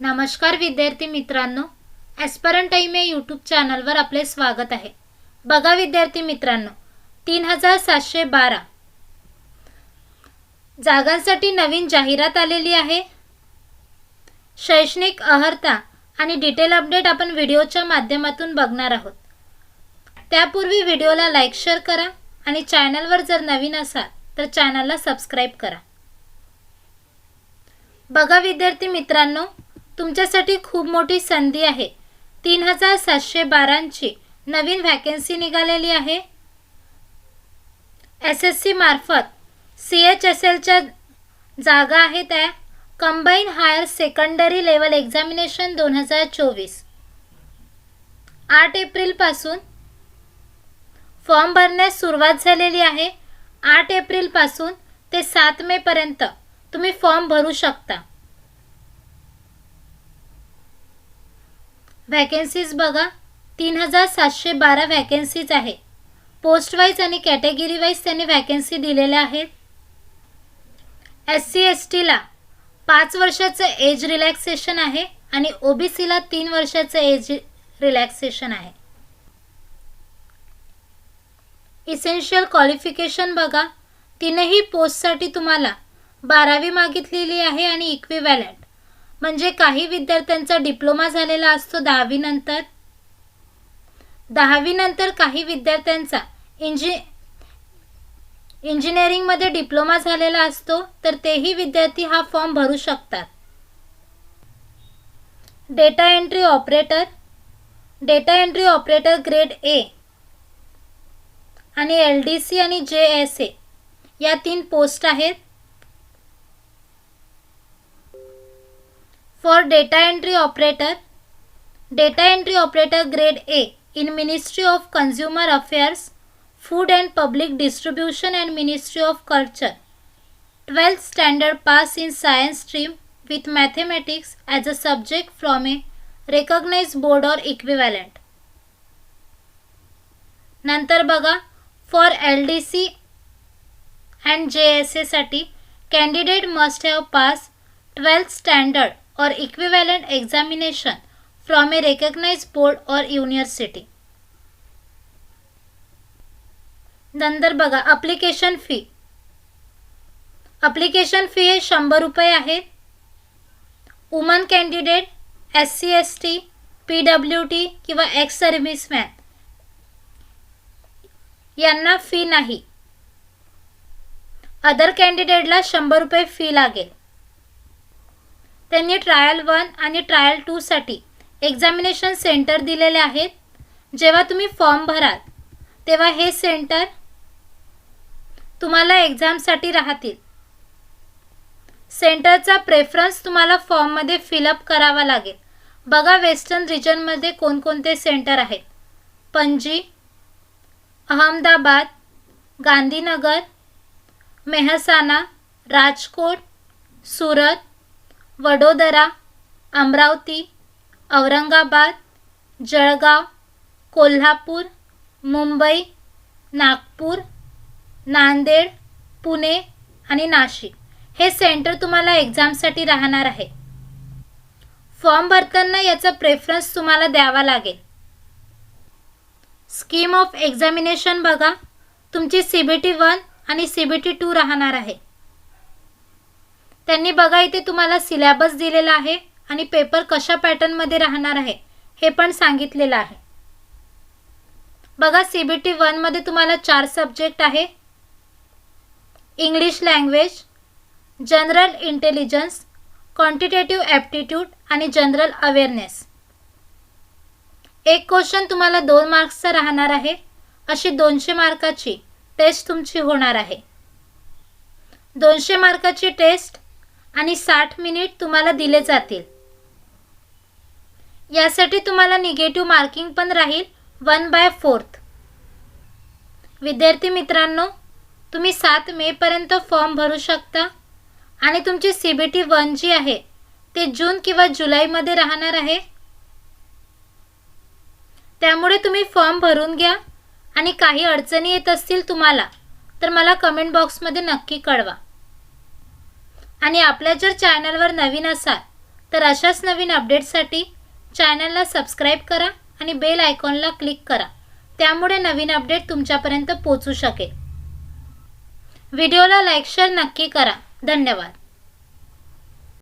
नमस्कार विद्यार्थी मित्रांनो ॲस्परन टाईम या यूट्यूब चॅनलवर आपले स्वागत आहे. बघा विद्यार्थी मित्रांनो तीन हजार सातशे बारा. जागांसाठी नवीन जाहिरात आलेली आहे. शैक्षणिक अहर्ता आणि डिटेल अपडेट आपण व्हिडिओच्या माध्यमातून बघणार आहोत. त्यापूर्वी व्हिडिओला लाईक शेअर करा आणि चॅनलवर जर नवीन असाल तर चॅनलला सबस्क्राईब करा. बघा विद्यार्थी मित्रांनो तुमच्यासाठी खूप मोठी संधी आहे. तीन हजार सातशे बारांची नवीन व्हॅकन्सी निघालेली आहे. एस एस सी मार्फत सी एच एस एलच्या जागा आहेत त्या. Combine higher secondary level examination दोन हजार चोवीस. आठ एप्रिलपासून फॉर्म भरण्यास सुरुवात झालेली आहे. आठ एप्रिलपासून ते सात मेपर्यंत तुम्ही फॉर्म भरू शकता. व्हॅकन्सीज बघा. तीन हजार सातशे बारा व्हॅकन्सीज आहे. पोस्ट वाईज आणि कॅटेगरी वाईज त्यांनी व्हॅकन्सी दिलेल्या आहेत. एस सी एस टीला पाच वर्षाचं एज रिलॅक्सेशन आहे आणि ओ बी सीला तीन वर्षाचं एज रिलॅक्सेशन आहे. इसेन्शियल क्वालिफिकेशन बघा. तीनही पोस्टसाठी तुम्हाला बारावी मागितलेली आहे आणि इक्विवॅलंट म्हणजे काही विद्यार्थ्यांचा डिप्लोमा झालेला असतो दहावीनंतर दहावीनंतर काही विद्यार्थ्यांचा इंजि इंजिनिअरिंगमध्ये डिप्लोमा झालेला असतो तर तेही विद्यार्थी हा फॉर्म भरू शकतात. Data entry operator data entry operator grade A आणि एल डी सी आणि जे एस ए या तीन पोस्ट आहेत. For data entry operator data entry operator grade A in Ministry of Consumer Affairs, Food and Public Distribution and Ministry of Culture. 12th standard pass in science stream with mathematics as a subject from a recognized board or equivalent. नंतर बघा for L D C and J S एसाठी candidate must have pass twelfth standard Or equivalent examination from A recognized board or university. नंतर बघा application fee application fee हे शंभर रुपये आहे. Woman candidate S C S T P W T किंवा ex serviceman यांना fee नाही. Other कॅन्डिडेटला शंभर रुपये फी लागेल. त्यांनी ट्रायल वन आणि ट्रायल टूसाठी एक्झामिनेशन सेंटर दिलेले आहेत. जेव्हा तुम्ही फॉर्म भराल तेव्हा हे सेंटर तुम्हाला एक्झामसाठी राहतील. सेंटरचा प्रेफरन्स तुम्हाला फॉर्ममध्ये फिलअप करावा लागेल. बघा वेस्टर्न रिजनमध्ये कोणकोणते सेंटर आहेत. पणजी अहमदाबाद गांधीनगर मेहसाणा राजकोट सुरत वडोदरा अमरावती औरंगाबाद जळगाव कोल्हापूर मुंबई नागपूर नांदेड पुणे आणि नाशिक. हे सेंटर तुम्हाला एक्झामसाठी राहणार आहे. फॉर्म भरताना याचा प्रेफरन्स तुम्हाला द्यावा लागेल. स्कीम ऑफ एक्झामिनेशन बघा. तुमची सी बी टी वन आणि सी बी टी टू राहणार आहे. त्यांनी बघा इथे तुम्हाला सिलेबस दिलेला आहे आणि पेपर कशा पॅटर्नमध्ये राहणार आहे हे पण सांगितलेलं आहे. बघा सी बी टी वनमध्ये तुम्हाला चार सब्जेक्ट आहे. English language general intelligence quantitative aptitude आणि जनरल अवेअरनेस एक क्वेश्चन तुम्हाला दोन मार्क्सचा राहणार आहे. अशी दोनशे मार्काची टेस्ट तुमची होणार आहे. दोनशे मार्काची टेस्ट आणि साठ मिनिट तुम्हाला दिले जातील. यासाठी तुम्हाला निगेटिव्ह मार्किंग पण राहील वन बाय फोर्थ. विद्यार्थी मित्रांनो तुम्ही सात मेपर्यंत फॉर्म भरू शकता आणि तुमची सी बी टी वन जी आहे ते जून किंवा जुलैमध्ये राहणार आहे. त्यामुळे तुम्ही फॉर्म भरून घ्या आणि काही अडचणी येत असतील तुम्हाला तर मला कमेंट बॉक्समध्ये नक्की कळवा. आणि आपल्या जर चॅनलवर नवीन असाल तर अशाच नवीन अपडेटसाठी चॅनलला सबस्क्राईब करा आणि बेल आयकॉनला क्लिक करा. त्यामुळे नवीन अपडेट तुमच्यापर्यंत पोचू शकेल. व्हिडिओला लाईक शेअर नक्की करा. धन्यवाद.